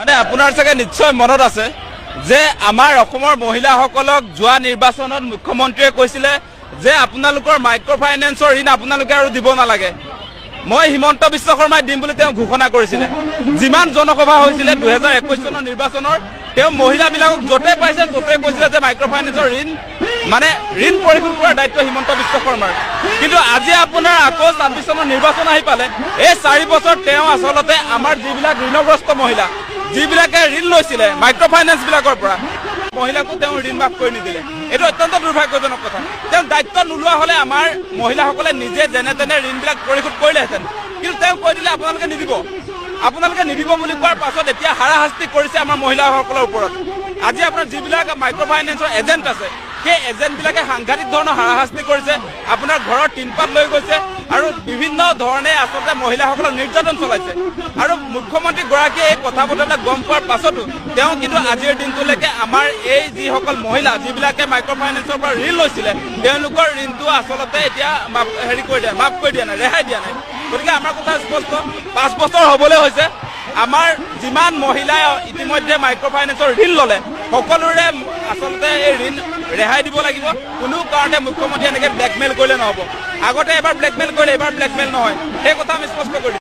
মানে আপোনাৰ চাগে নিশ্চয় মনত আছে যে আমাৰ অসমৰ মহিলাসকলক যোৱা নিৰ্বাচনত মুখ্যমন্ত্ৰীয়ে কৈছিলে যে আপোনালোকৰ মাইক্ৰ' ফাইনেন্সৰ ঋণ আপোনালোকে আৰু দিব নালাগে। মই হিমন্ত বিশ্ব শৰ্মাই দিম বুলি তেওঁ ঘোষণা কৰিছিলে। যিমান জনসভা হৈছিলে দুহেজাৰ একৈশ চনৰ নিৰ্বাচনৰ, তেওঁ মহিলাবিলাকক য'তে পাইছে ত'তে কৈছিলে যে মাইক্ৰ' ফাইনেন্সৰ ঋণ মানে ঋণ পৰিশোধ কৰাৰ দায়িত্ব হিমন্ত বিশ্ব শৰ্মাৰ। কিন্তু আজি আপোনাৰ আকৌ ছাব্বিছ চনৰ নিৰ্বাচন আহি পালে, এই চাৰি বছৰ তেওঁ আচলতে আমাৰ যিবিলাক ঋণগ্ৰস্ত মহিলা যিবিলাকে ঋণ লৈছিলে মাইক্ৰ' ফাইনেন্স বিলাকৰ পৰা, মহিলাকো তেওঁ ঋণ মাফ কৰি নিদিলে। এইটো অত্যন্ত দুৰ্ভাগ্যজনক কথা। তেওঁ দায়িত্ব নোলোৱা হলে আমাৰ মহিলাসকলে নিজে যেনে তেনে ঋণবিলাক পৰিশোধ কৰিলেহেঁতেন। কিন্তু তেওঁ কৈ দিলে, আপোনালোকে নিদিব। আপোনালোকে নিদিব বুলি কোৱাৰ পাছত এতিয়া হাৰাশাস্তি কৰিছে আমাৰ মহিলাসকলৰ ওপৰত। আজি আপোনাৰ যিবিলাক মাইক্ৰ' ফাইনেন্সৰ এজেণ্ট আছে, সেই এজেণ্টবিলাকে সাংঘাতিক ধৰণৰ হাৰাশাস্তি কৰিছে। আপোনাৰ ঘৰৰ টিনপাত লৈ গৈছে। বিভিন্ন ধৰণে আচলতে মহিলাসকলক নিৰ্যাতন চলাইছে। আৰু মুখ্যমন্ত্ৰী গৰাকীয়ে এই কথা বতৰাবিলাক গম পোৱাৰ পাছতো তেওঁ কিন্তু আজিৰ দিনটোলৈকে আমাৰ এই যিসকল মহিলা, যিবিলাকে মাইক্ৰ' ফাইনেন্সৰ পৰা ঋণ লৈছিলে, তেওঁলোকৰ ঋণটো আচলতে এতিয়া হেৰি কৰি দিয়া, মাফ কৰি দিয়া নাই, ৰেহাই দিয়া নাই। গতিকে আমাৰ কথা স্পষ্ট, পাঁচ বছৰ হ'বলৈ হৈছে। আমাৰ যিমান মহিলাই ইতিমধ্যে মাইক্ৰ' ফাইনেন্সৰ ঋণ ল'লে, সকলোৰে আচলতে ঋণ ৰেহাই দিব লাগিব। কোনো কাৰণে মুখ্যমন্ত্ৰী এনেকে ব্লেকমেইল কৰিলে নহ'ব। আগতে এবাৰ ব্লেকমেইল কৰিলে এবাৰ ব্লেকমেইল নহয়। সেই কথা আমি স্পষ্ট কৰি দিছোঁ।